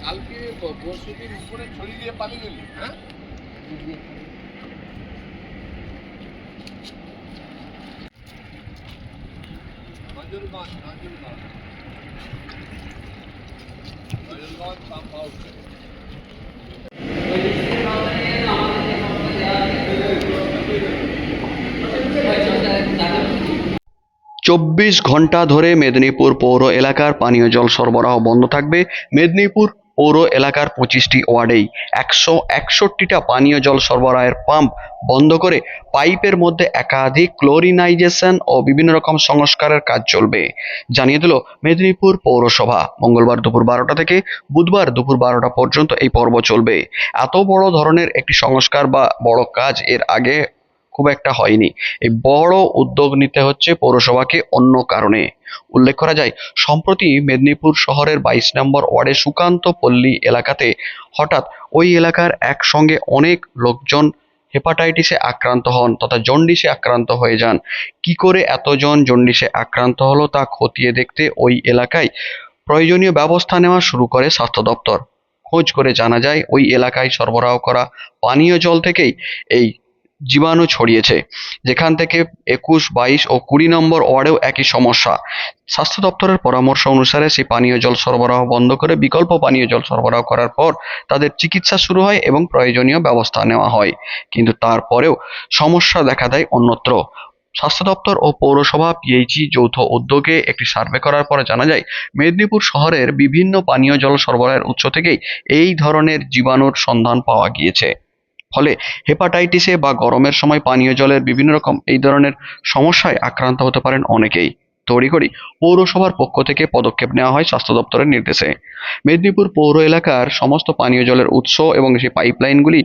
কালকে পরশু উপরে ছড়িয়ে দিয়ে পালিয়ে গেলি হ্যাঁ? Nazarganj Nazarganj Nazarganj pump house. চব্বিশ ঘণ্টা ধরে মেদিনীপুর পৌর এলাকার পানীয় জল সরবরাহ বন্ধ থাকবে। মেদিনীপুর পৌর এলাকার পঁচিশটি ওয়ার্ডেই একশো একষট্টিটা পানীয় জল সরবরাহের পাম্প বন্ধ করে পাইপের মধ্যে একাধিক ক্লোরিনাইজেশন ও বিভিন্ন রকম সংস্কারের কাজ চলবে। জানিয়ে দিল মেদিনীপুর পৌরসভা। মঙ্গলবার দুপুর বারোটা থেকে বুধবার দুপুর বারোটা পর্যন্ত এই পর্ব চলবে। এত বড় ধরনের একটি সংস্কার বা বড় কাজ এর আগে খুব একটা হয়নি। এই বড় উদ্যোগ নিতে হচ্ছে পৌরসভাকে অন্য কারণে। উল্লেখ করা যায়, সম্প্রতি মেদিনীপুর শহরের বাইশ নম্বর ওয়ার্ডে সুকান্ত পল্লী এলাকাতে হঠাৎ ওই এলাকার একসঙ্গে অনেক লোকজন হেপাটাইটিসে আক্রান্ত হন তথা জন্ডিসে আক্রান্ত হয়ে যান। কি করে এতজন জন্ডিসে আক্রান্ত হলো তা খতিয়ে দেখতে ওই এলাকায় প্রয়োজনীয় ব্যবস্থা নেওয়া শুরু করে স্বাস্থ্য দপ্তর। খোঁজ করে জানা যায়, ওই এলাকায় সরবরাহ করা পানীয় জল থেকেই এই জীবাণু ছড়িয়েছে। যেখান থেকে একুশ, বাইশ ও কুড়ি নম্বর ওয়ার্ডেও একই সমস্যা। স্বাস্থ্য দপ্তরের পরামর্শ অনুসারে সেই পানীয় জল সরবরাহ বন্ধ করে বিকল্প পানীয় জল সরবরাহ করার পর তাদের চিকিৎসা শুরু হয় এবং প্রয়োজনীয় ব্যবস্থা নেওয়া হয়। কিন্তু তারপরেও সমস্যা দেখা দেয় অন্যত্র। স্বাস্থ্য দপ্তর ও পৌরসভা পিএইচি যৌথ উদ্যোগে একটি সার্ভে করার পরে জানা যায়, মেদিনীপুর শহরের বিভিন্ন পানীয় জল সরবরাহের উৎস থেকেই এই ধরনের জীবাণুর সন্ধান পাওয়া গিয়েছে। ফলে হেপাটাইটিসে বা গরমের সময় পানীয় জলের বিভিন্ন রকম এই ধরনের সমস্যায় আক্রান্ত হতে পারেন অনেকেই। তড়িঘড়ি পৌরসভার পক্ষ থেকে পদক্ষেপ নেওয়া হয় স্বাস্থ্য দপ্তরের নির্দেশে। মেদিনীপুর পৌর এলাকার সমস্ত পানীয় জলের উৎস এবং সেই পাইপলাইনগুলি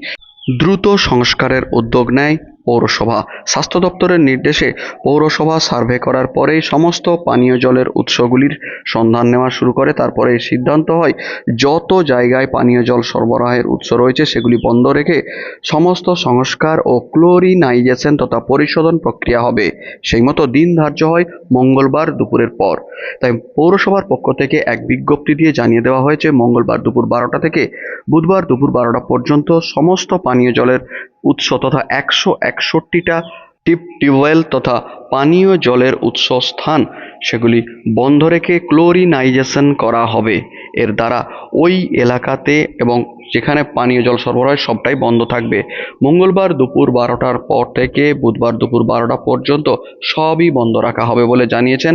দ্রুত সংস্কারের উদ্যোগ নেয়। পৌরসভা। স্বাস্থ্য দপ্তরের নির্দেশে পৌরসভা সার্ভে করার পরেই সমস্ত পানীয় জলের উৎসগুলির সন্ধান নেওয়া শুরু করে। তারপরে সিদ্ধান্ত হয়, যত জায়গায় পানীয় জল সরবরাহের উৎস রয়েছে সেগুলি বন্ধ রেখে সমস্ত সংস্কার ও ক্লোরিনাইজেশন তথা পরিশোধন প্রক্রিয়া হবে। সেই মতো দিন ধার্য হয় মঙ্গলবার দুপুরের পর। তাই পৌরসভার পক্ষ থেকে এক বিজ্ঞপ্তি দিয়ে জানিয়ে দেওয়া হয়েছে, মঙ্গলবার দুপুর বারোটা থেকে বুধবার দুপুর বারোটা পর্যন্ত সমস্ত পানীয় জলের উৎস তথা একশো একষট্টিটা টিপ টিউবওয়েল তথা পানীয় জলের উৎস স্থান সেগুলি বন্ধ রেখে ক্লোরিনাইজেশন করা হবে। এর দ্বারা ওই এলাকাতে এবং যেখানে পানীয় জল সরবরাহ সবটাই বন্ধ থাকবে। মঙ্গলবার দুপুর বারোটার পর থেকে বুধবার দুপুর বারোটা পর্যন্ত সবই বন্ধ রাখা হবে বলে জানিয়েছেন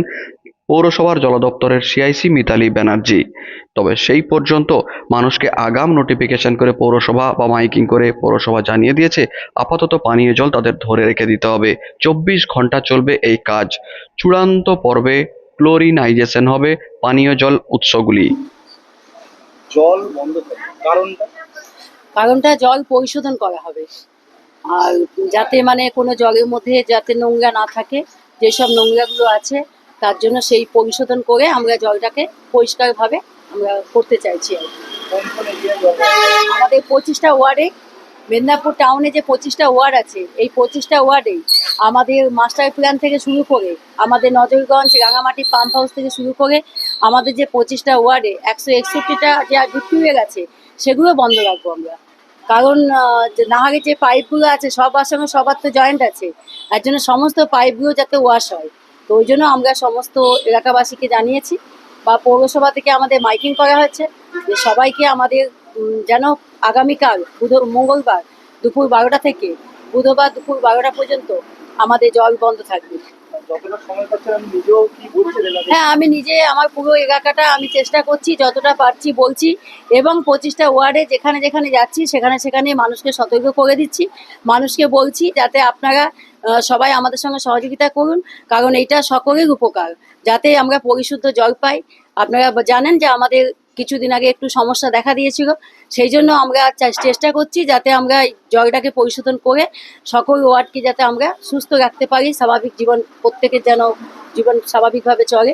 পৌরসভার জল দপ্তরের সিআইসি মিতালি ব্যানার্জি। তবে সেই পর্যন্ত মানুষকে আগাম নোটিফিকেশন করে পৌরসভা বা মাইকিং করে পৌরসভা জানিয়ে দিয়েছে আপাতত পানীয় জল তাদের ধরে রেখে দিতে হবে। চব্বিশ ঘণ্টা চলবে এই কাজ। চূড়ান্ত পর্বে ক্লোরিনাইজেশন হবে পানীয় জল উৎসগুলি। জল বন্ধ কারণটা? কারণটা জল পরিশোধন করা হবে। আর যাতে মানে কোনো জলের মধ্যে যাতে নোংরা না থাকে যেসব নোংরাগুলো আছে তার জন্য সেই পরিশোধন করে আমরা জলটাকে পরিষ্কারভাবে আমরা করতে চাইছি আমাদের পঁচিশটা ওয়ার্ডে মেদিনীপুর টাউনে যে পঁচিশটা ওয়ার্ড আছে, এই পঁচিশটা ওয়ার্ডে আমাদের মাস্টার প্ল্যান থেকে শুরু করে, আমাদের নজরগঞ্জ রাঙামাটি পাম্প হাউস থেকে শুরু করে আমাদের যে পঁচিশটা ওয়ার্ডে একশো একষট্টিটা যে ডিপিউএল আছে সেগুলো বন্ধ রাখব আমরা। কারণ নাহারে যে পাইপগুলো আছে, সবার সঙ্গে সবার তো জয়েন্ট আছে। তার জন্য সমস্ত পাইপগুলো যাতে ওয়াশ হয়। তো ওই জন্য আমরা সমস্ত এলাকাবাসীকে জানিয়েছি বা পৌরসভা থেকে আমাদের মাইকিং করা হয়েছে যে সবাইকে আমাদের যেন আগামীকাল বুধ মঙ্গলবার দুপুর বারোটা থেকে বুধবার দুপুর বারোটা পর্যন্ত আমাদের জল বন্ধ থাকবে। হ্যাঁ আমি নিজে আমার পুরো এলাকাটা আমি চেষ্টা করছি যতটা পারছি বলছি এবং পঁচিশটা ওয়ার্ডে যেখানে যেখানে যাচ্ছি সেখানে সেখানে মানুষকে সতর্ক করে দিচ্ছি। মানুষকে বলছি যাতে আপনারা সবাই আমাদের সঙ্গে সহযোগিতা করুন, কারণ এটা সকলের উপকার, যাতে আমরা পরিশুদ্ধ জল পাই। আপনারা জানেন যে আমাদের কিছুদিন আগে একটু সমস্যা দেখা দিয়েছিল, সেই জন্য আমরা চেষ্টা করছি যাতে আমরা জলটাকে পরিশোধন করে সকল ওয়ার্ডকে যাতে আমরা সুস্থ রাখতে পারি, স্বাভাবিক জীবন, প্রত্যেকের যেন জীবন স্বাভাবিকভাবে চলে।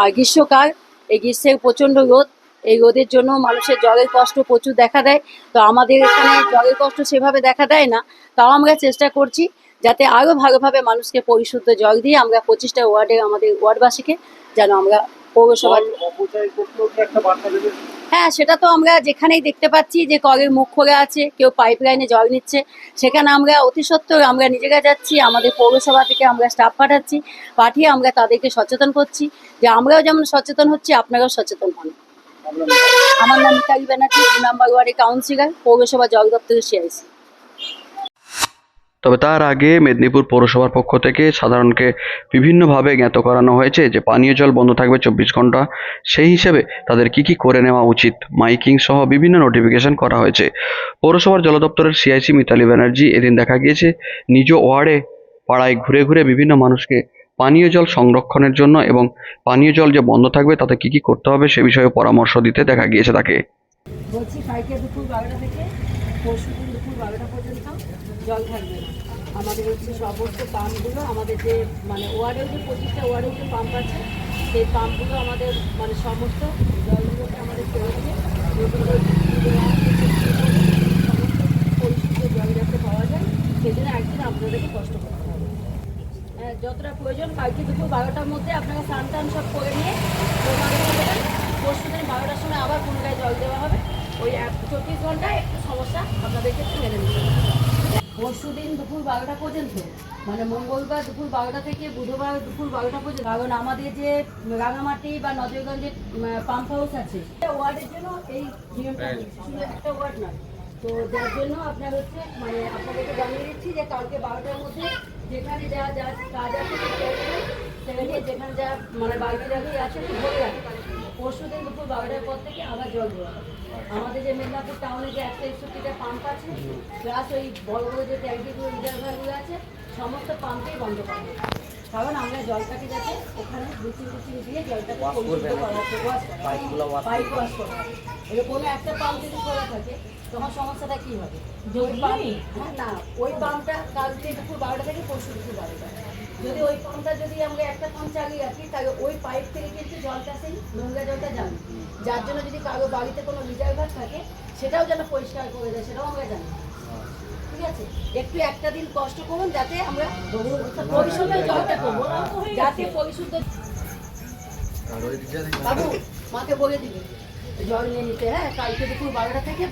আর গ্রীষ্মকাল, এই গ্রীষ্মের প্রচণ্ড রোদ, এই রোদের জন্য মানুষের জলের কষ্ট প্রচুর দেখা দেয়। তো আমাদের এখানে জলের কষ্ট সেভাবে দেখা দেয় না, তাও আমরা চেষ্টা করছি। যাতে আরও ভালোভাবে মানুষকে পরিশুদ্ধ জল দিয়ে আমরা পঁচিশটা ওয়ার্ডে আমাদের ওয়ার্ডবাসীকে যেন আমরা পৌরসভা জল অপচয় করতেও কি একটা বার্তা দেবে। হ্যাঁ সেটা তো আমরা যেখানেই দেখতে পাচ্ছি যে কলের মুখ খোলা আছে কেউ পাইপ লাইনে জল নিচ্ছে। সেখানে আমরা অতি সত্ত্বর আমরা নিজেরা যাচ্ছি আমাদের পৌরসভা থেকে আমরা স্টাফ পাঠাচ্ছি পাঠিয়ে আমরা তাদেরকে সচেতন করছি যে আমরাও যেমন সচেতন হচ্ছি আপনারাও সচেতন হন। আমার নাম মিতালি ব্যানার্জি দু নম্বর ওয়ার্ডের কাউন্সিলর পৌরসভা জল দপ্তরের সিআইসি তবে তার আগে মেদিনীপুর পৌরসভার পক্ষ থেকে সাধারণকে বিভিন্নভাবে জ্ঞাত করানো হয়েছে যে পানীয় জল বন্ধ থাকবে চব্বিশ ঘণ্টা। সেই হিসেবে তাদের কি কি করে নেওয়া উচিত? মাইকিং সহ বিভিন্ন নোটিফিকেশন করা হয়েছে। পৌরসভার জল দপ্তরের সিআইসি মিতালি ব্যানার্জি এদিন দেখা গিয়েছে, নিজ ওয়ার্ডে পাড়ায় ঘুরে ঘুরে বিভিন্ন মানুষকে পানীয় জল সংরক্ষণের জন্য এবং পানীয় জল যে বন্ধ থাকবে তাতে কি কি করতে হবে সে বিষয়ে পরামর্শ দিতে দেখা গিয়েছে তাকে। বলছি কালকে দুপুর বারোটা থেকে পরশু দিন দুপুর বারোটা পর্যন্ত জল থাকবে না। আমাদের হচ্ছে সমস্ত পাম্পগুলো আমাদের যে মানে ওয়ার্ডেও যে পঁচিশটা ওয়ার্ডেও যে পাম্প আছে সেই পাম্পগুলো আমাদের মানে সমস্ত জলগুলোকে আমাদের সমস্ত পরিশুদ্ধ জল যাতে পাওয়া যায় সেই জন্য একদিন আপনাদেরকে কষ্ট করতে হবে। হ্যাঁ, যতটা প্রয়োজন কালকে দুপুর বারোটার মধ্যে আপনারা স্নান টান সব করে নিয়ে পরশু দিন বারোটার সময় আবার পুনরায় জল দেওয়া হবে। ওই এক চব্বিশ ঘন্টায় একটু সমস্যা আপনাদেরকে একটু মেনে নিতে হবে। পরশু দিন দুপুর বারোটা পর্যন্ত মানে মঙ্গলবার দুপুর বারোটা থেকে বুধবার দুপুর বারোটা পর্যন্ত কারণ আমাদের যে রাঙামাটি বা নজরগঞ্জে পাম্প হাউস আছে ওয়ার্ডের জন্য এই নিয়মটা শুধু একটা ওয়ার্ড নয়। তো যার জন্য আপনার হচ্ছে মানে আপনাদেরকে জানিয়ে দিচ্ছি যে কালকে বারোটার মধ্যে যেখানে যা যা কাজ আছে সেখানে যেখানে যা মানে বাড়ি টাড়ি আছে ভরে রাখবেন পরশু দিন দুপুর বারোটার পর থেকে আবার জল দেওয়া হবে। আমাদের যে মেদিনীপুর টাউনে যে একশো একষট্টিটা পাম্প আছে প্লাস ওই বড় বড় যে ট্যাঙ্কিগুলো রিজার্ভারগুলো আছে সমস্ত পাম্পেই বন্ধ করা কারণ আমরা জলটাকে যাতে ওখানে ব্লিচিং টিচিং দিয়ে জলটাকে পরিশুদ্ধ করা হচ্ছে ওয়াশ পাইপ ওয়াশ করা কোনো একটা পাম্প যদি খোলা থাকে তখন সমস্যাটা কি হবে? যে ওই পাম্প হ্যাঁ না ওই পাম্পটা কালকে দুপুর বারোটা থেকে পরশু দুপুর বারোটা। যদি ওই পাম্পটা যদি আমরা একটা পাম্প চালিয়ে রাখি তাহলে ওই পাইপ থেকে কিন্তু জলটা সেই নোংরা জলটা যাবে। যার জন্য যদি কারও বাড়িতে কোনো রিজার্ভার থাকে সেটাও যেন পরিষ্কার করে দেয় সেটাও আমরা জানি। ঠিক আছে? একটু একটা দিন কষ্ট করুন যাতে আমরা পরিশুদ্ধ জলটা করব যাতে পরিশুদ্ধ বাবু মাকে বলে দিবি জল নিয়ে নিতে হ্যাঁ? কালকে দুপুর বারোটা থেকে